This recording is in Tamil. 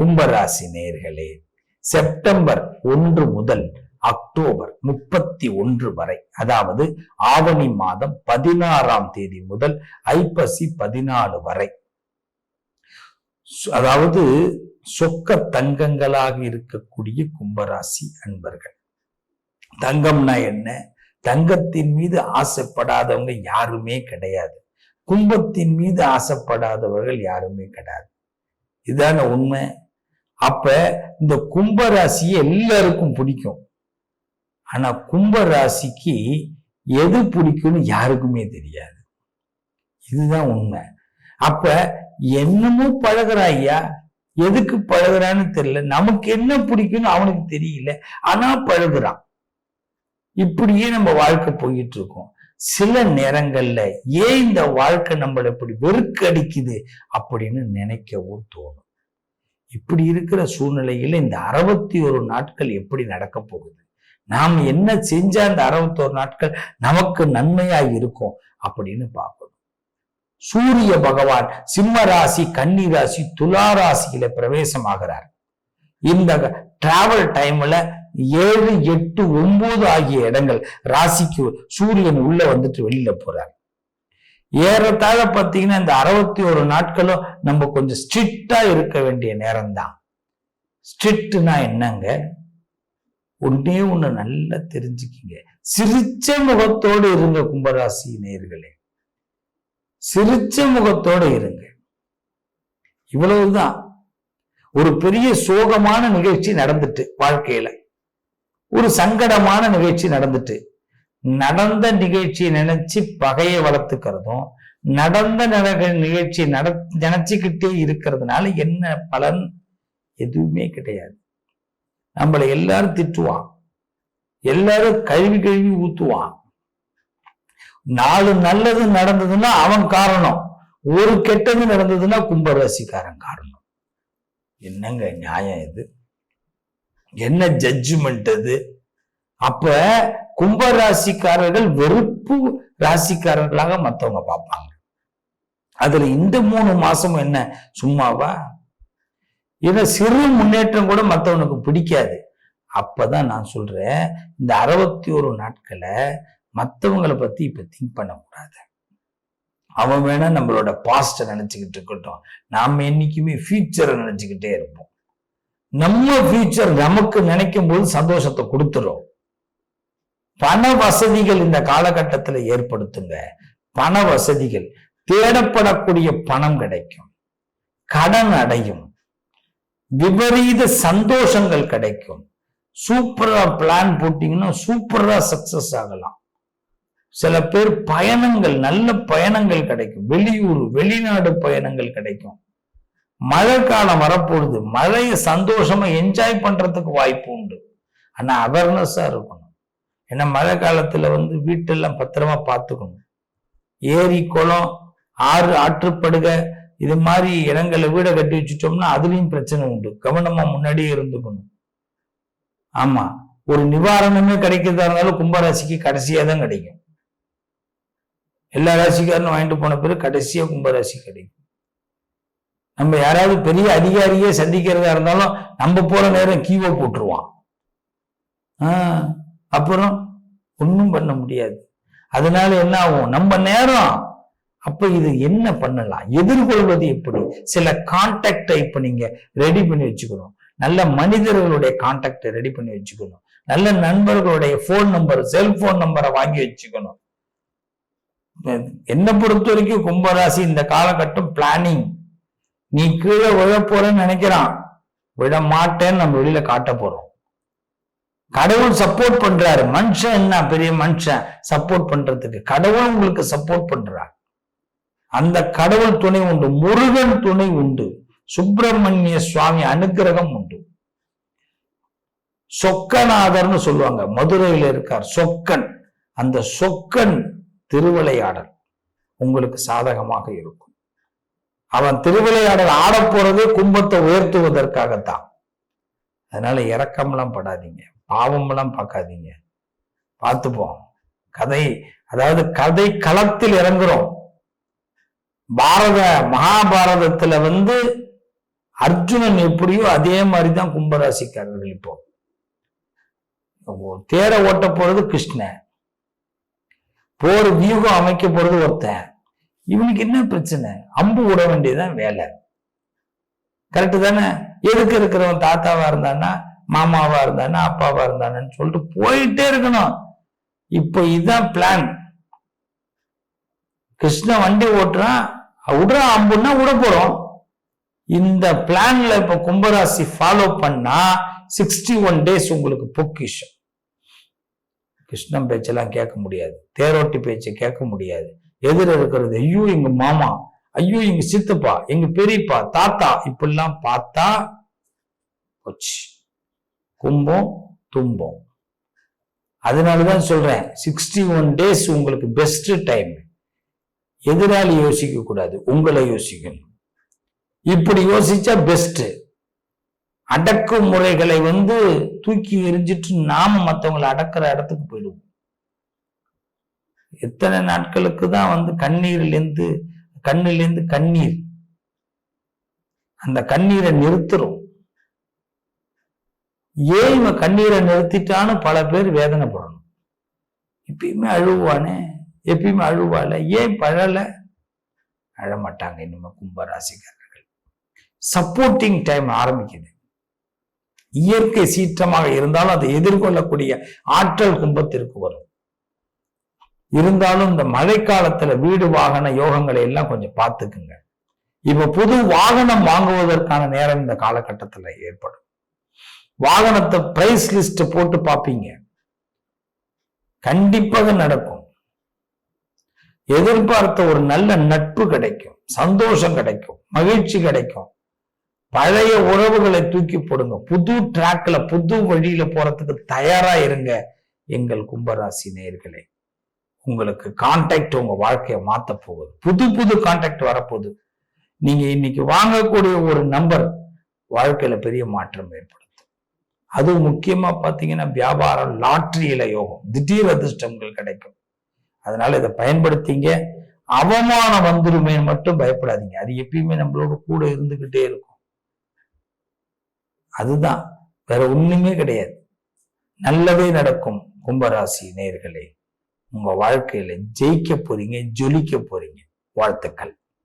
கும்பராசி நேர்களே செப்டம்பர் ஒன்று முதல் அக்டோபர் முப்பத்தி ஒன்று வரை அதாவது ஆவணி மாதம் பதினாறாம் தேதி முதல் ஐப்பசி பதினாலு வரை. சு- அதாவது சொக்க தங்கங்களாக இருக்கக்கூடிய கும்பராசி அன்பர்கள். தங்கம்னா என்ன? தங்கத்தின் மீது ஆசைப்படாதவங்க யாருமே கிடையாது. கும்பத்தின் மீது ஆசைப்படாதவர்கள் யாருமே கிடையாது. இதான உண்மை? அப்ப இந்த கும்பராசியை எல்லாருக்கும் பிடிக்கும். ஆனா கும்பராசிக்கு எது பிடிக்கும்னு யாருக்குமே தெரியாது. இதுதான் உண்மை. அப்ப என்னமோ பழகுறா ஐயா? எதுக்கு பழகுறான்னு தெரியல. நமக்கு என்ன பிடிக்கும்னு அவனுக்கு தெரியல. ஆனா பழகுறான். இப்படியே நம்ம வாழ்க்கை போயிட்டு இருக்கோம் சில நேரங்கள்ல ஏன் இந்த வாழ்க்கை நம்மளை இப்படி வெறுக்கடிக்குது அப்படின்னு நினைக்கவும் தோணும். இப்படி இருக்கிற சூழ்நிலையில இந்த அறுபத்தி ஒரு நாட்கள் எப்படி நடக்க போகுது? நாம் என்ன செஞ்சா அந்த அறுபத்தோரு நாட்கள் நமக்கு நன்மையா இருக்கும் அப்படின்னு பார்க்கணும். சூரிய பகவான் சிம்ம ராசி கன்னி ராசி துலா ராசியில பிரவேசமாகிறார். இந்த டிராவல் டைம்ல ஏழு எட்டு ஒன்பது ஆகிய இடங்கள் ராசிக்கு சூரியன் உள்ள வந்துட்டு வெளியில போறார். ஏறத்தாழ பார்த்தீங்கன்னா இந்த அறுபத்தி ஒரு நாட்களும் நம்ம கொஞ்சம் ஸ்ட்ரிக்டா இருக்க வேண்டிய நேரம் தான் ஸ்ட்ரிக்ட்னா என்னங்க? ஒன்னே ஒண்ணு நல்லா தெரிஞ்சுக்கிங்க. சிரிச்ச முகத்தோடு இருங்க கும்பராசி நேர்களே சிரிச்ச முகத்தோடு இருங்க. இவ்வளவுதான். ஒரு பெரிய சோகமான நிகழ்ச்சி நடந்துட்டு வாழ்க்கையில. ஒரு சங்கடமான நிகழ்ச்சி நடந்துட்டு. நடந்த நிகழ்ச்சியை நினைச்சு பகையை வளர்த்துக்கிறதும் நடந்த நட- நிகழ்ச்சி நட நினைச்சுக்கிட்டே இருக்கிறதுனால என்ன பலன் எதுவுமே கிடையாது. நம்மளை எல்லாரும் திட்டுவான். எல்லாரும் கழுவி கழுவி ஊத்துவான். நாலு நல்லது நடந்ததுன்னா அவன் காரணம். ஒரு கெட்டது நடந்ததுன்னா கும்பராசிக்காரன் காரணம். என்னங்க நியாயம் இது? என்ன ஜட்ஜ்மெண்ட் அது? அப்ப கும்ப ராசிக்காரர்கள் வெறுப்பு ராசிக்காரர்களாக மத்தவங்க பார்ப்பாங்க. அதுல இந்த மூணு மாசம் என்ன? சும்மாவா? ஏன்னா சிறு முன்னேற்றம் கூட மத்தவனுக்கு பிடிக்காது. அப்பதான் நான் சொல்றேன் இந்த அறுபத்தி ஒரு நாட்களை மற்றவங்களை பத்தி இப்ப திங்க் பண்ணக்கூடாது. அவன் வேணா நம்மளோட பாஸ்ட நினைச்சுக்கிட்டு இருக்கட்டும். நாம என்னைக்குமே ஃபியூச்சரை நினைச்சுக்கிட்டே இருப்போம். நம்ம ஃபியூச்சர் நமக்கு நினைக்கும் போது சந்தோஷத்தை கொடுத்துரும். பண வசதிகள் இந்த காலகட்டத்தில் ஏற்படுத்துங்க. பண வசதிகள். தேடப்படக்கூடிய பணம் கிடைக்கும். கடன் அடையும். விபரீத சந்தோஷங்கள் கிடைக்கும். சூப்பரா பிளான் போட்டீங்கன்னா சூப்பரா சக்சஸ் ஆகலாம். சில பேர் பயணங்கள் நல்ல பயணங்கள் கிடைக்கும். வெளியூர் வெளிநாடு பயணங்கள் கிடைக்கும். மழை காலம் வரப்போகுது. மழையை சந்தோஷமா என்ஜாய் பண்றதுக்கு வாய்ப்பு உண்டு. ஆனா அவேர்னஸா இருக்கணும். ஏன்னா மழை காலத்துல வந்து வீட்டெல்லாம் பத்திரமா பார்த்துக்கணும் ஏரி குளம் ஆறு ஆற்றுப்படுகை இது மாதிரி இடங்களை வீடை கட்டி வச்சுட்டோம்னா அதுலயும் பிரச்சனை உண்டு. கவனமா முன்னாடியே இருந்துக்கணும். ஆமா ஒரு நிவாரணமே கிடைக்கிறதா இருந்தாலும் கும்பராசிக்கு கடைசியா தான் கிடைக்கும். எல்லா ராசிக்காரனும் வாங்கிட்டு போன பிறகு கடைசியா கும்பராசி கிடைக்கும். நம்ம யாராவது பெரிய அதிகாரியே சந்திக்கிறதா இருந்தாலும் நம்ம போற நேரம் கீவோ போட்டுருவான். ஆஹ் அப்புறம் ஒன்றும் பண்ண முடியாது. அதனால என்ன ஆகும்? நம்ம நேரம். அப்ப இது என்ன பண்ணலாம்? எதிர்கொள்வது எப்படி? சில கான்டாக்டை இப்ப நீங்க ரெடி பண்ணி வச்சுக்கணும். நல்ல மனிதர்களுடைய கான்டாக்டை ரெடி பண்ணி வச்சுக்கணும். நல்ல நண்பர்களுடைய ஃபோன் நம்பர் செல்போன் நம்பரை வாங்கி வச்சுக்கணும். என்னை பொறுத்த வரைக்கும் கும்பராசி இந்த காலகட்டம் பிளானிங் நீ கீழே விழ போறேன்னு நினைக்கிறான். விழ மாட்டேன்னு நம்ம வெளியில காட்ட போறோம். கடவுள் சப்போர்ட் பண்றாரு. மனுஷன் என்ன? பெரிய மனுஷன் சப்போர்ட் பண்றதுக்கு. கடவுள் உங்களுக்கு சப்போர்ட் பண்றார். அந்த கடவுள் துணை உண்டு. முருகன் துணை உண்டு. சுப்பிரமணிய சுவாமி அனுக்கிரகம் உண்டு. சொக்கநாதர்னு சொல்லுவாங்க. மதுரையில இருக்கார் சொக்கன். அந்த சொக்கன் திருவிளையாடல் உங்களுக்கு சாதகமாக இருக்கும். அவன் திருவிளையாடல் ஆடப் போறதே கும்பத்தை உயர்த்துவதற்காகத்தான். அதனால இறக்கம்லாம் படாதீங்க. பாவமெல்லாம் பார்க்காதீங்க. பார்த்துப்போம். கதை அதாவது கதை களத்தில் இறங்குறோம். பாரத மகாபாரதத்துல வந்து அர்ஜுனன் எப்படியோ அதே மாதிரி தான் கும்பராசிக்காரர்கள் இப்போ. தேர ஓட்ட போறது கிருஷ்ணன் போர் வியூகம் அமைக்க போறது ஒருத்தன். இவனுக்கு என்ன பிரச்சனை? அம்பு விட வேண்டியதுதான் வேலை. கரெக்டு தானே? எதுக்கு இருக்கிறவன் தாத்தாவா இருந்தான்னா மாமாவா இருந்தானா அப்பாவா இருந்தானு சொல்லிட்டு போயிட்டே இருக்கணும். இப்போ இதுதான் பிளான் கிருஷ்ண வண்டி ஓட்டுறான் விடுறான் அம்புன்னா விட போறோம். இந்த பிளான்ல இப்ப கும்பராசி ஃபாலோ பண்ணா சிக்ஸ்டி ஒன் டேஸ் உங்களுக்கு பொக்கிஷம். கிருஷ்ணன் பேச்செல்லாம் கேட்க முடியாது. தேரோட்டி பேச்சை கேட்க முடியாது. எதிர இருக்கிறது ஐயோ எங்க மாமா ஐயோ எங்க சித்தப்பா எங்க பெரியப்பா தாத்தா இப்படிலாம் பார்த்தா போச்சு. கும்பம் அதனால தான் சொல்றேன் சிக்ஸ்டி ஒன் டேஸ் உங்களுக்கு பெஸ்ட் டைம் எதிராளி யோசிக்க கூடாது? உங்களை யோசிக்கணும். இப்படி யோசிச்சா பெஸ்ட் அடக்குமுறைகளை வந்து தூக்கி எரிஞ்சிட்டு நாம மற்றவங்களை அடக்கிற இடத்துக்கு போயிடுவோம். எத்தனை நாட்களுக்கு தான் வந்து கண்ணீர்லேருந்து கண்ணிலேருந்து கண்ணீர். அந்த கண்ணீரை நிறுத்துறோம். ஏன் இவன் கண்ணீரை நிறுத்திட்டான்னு பல பேர் வேதனைப்படணும். எப்பயுமே அழுவானே? எப்பயுமே அழுவால ஏன் பழல? அழமாட்டாங்க இனிமே கும்பராசிக்காரர்கள். சப்போர்ட்டிங் டைம் ஆரம்பிக்குது. இயற்கை சீற்றமாக இருந்தாலும் அதை எதிர்கொள்ளக்கூடிய ஆற்றல் கும்பத்திற்கு வரும். இருந்தாலும் இந்த மழைக்காலத்துல வீடு வாகன யோகங்களை எல்லாம் கொஞ்சம் பார்த்துக்குங்க. இப்ப புது வாகனம் வாங்குவதற்கான நேரம் இந்த காலகட்டத்துல ஏற்படும். வாகனத்தை பிரைஸ் லிஸ்ட் போட்டு பார்ப்பீங்க. கண்டிப்பாக நடக்கும். எதிர்பார்த்த ஒரு நல்ல நட்பு கிடைக்கும். சந்தோஷம் கிடைக்கும். மகிழ்ச்சி கிடைக்கும். பழைய உறவுகளை தூக்கி போடுங்க. புது டிராக்ல புது வழியில போறதுக்கு தயாரா இருங்க. எங்கள் கும்பராசி நேர்களே உங்களுக்கு கான்டாக்ட் உங்க வாழ்க்கையை மாத்த போகுது. புது புது கான்டாக்ட் வரப்போகுது. நீங்க இன்னைக்கு வாங்கக்கூடிய ஒரு நம்பர் வாழ்க்கையில பெரிய மாற்றம் ஏற்படும் அதுவும் முக்கியமா பார்த்தீங்கன்னா வியாபாரம் லாட்ரியில யோகம். திடீர் அதிர்ஷ்டங்கள் கிடைக்கும். அதனால இதை பயன்படுத்திங்க. அவமானம் வந்துருமே மட்டும் பயப்படாதீங்க. அது எப்பயுமே நம்மளோட கூட இருந்துகிட்டே இருக்கும். அதுதான். வேற ஒண்ணுமே கிடையாது. நல்லதே நடக்கும் கும்பராசி நேர்களே. உங்க வாழ்க்கையில ஜெயிக்க போறீங்க ஜொலிக்க போறீங்க. வாழ்த்துக்கள்.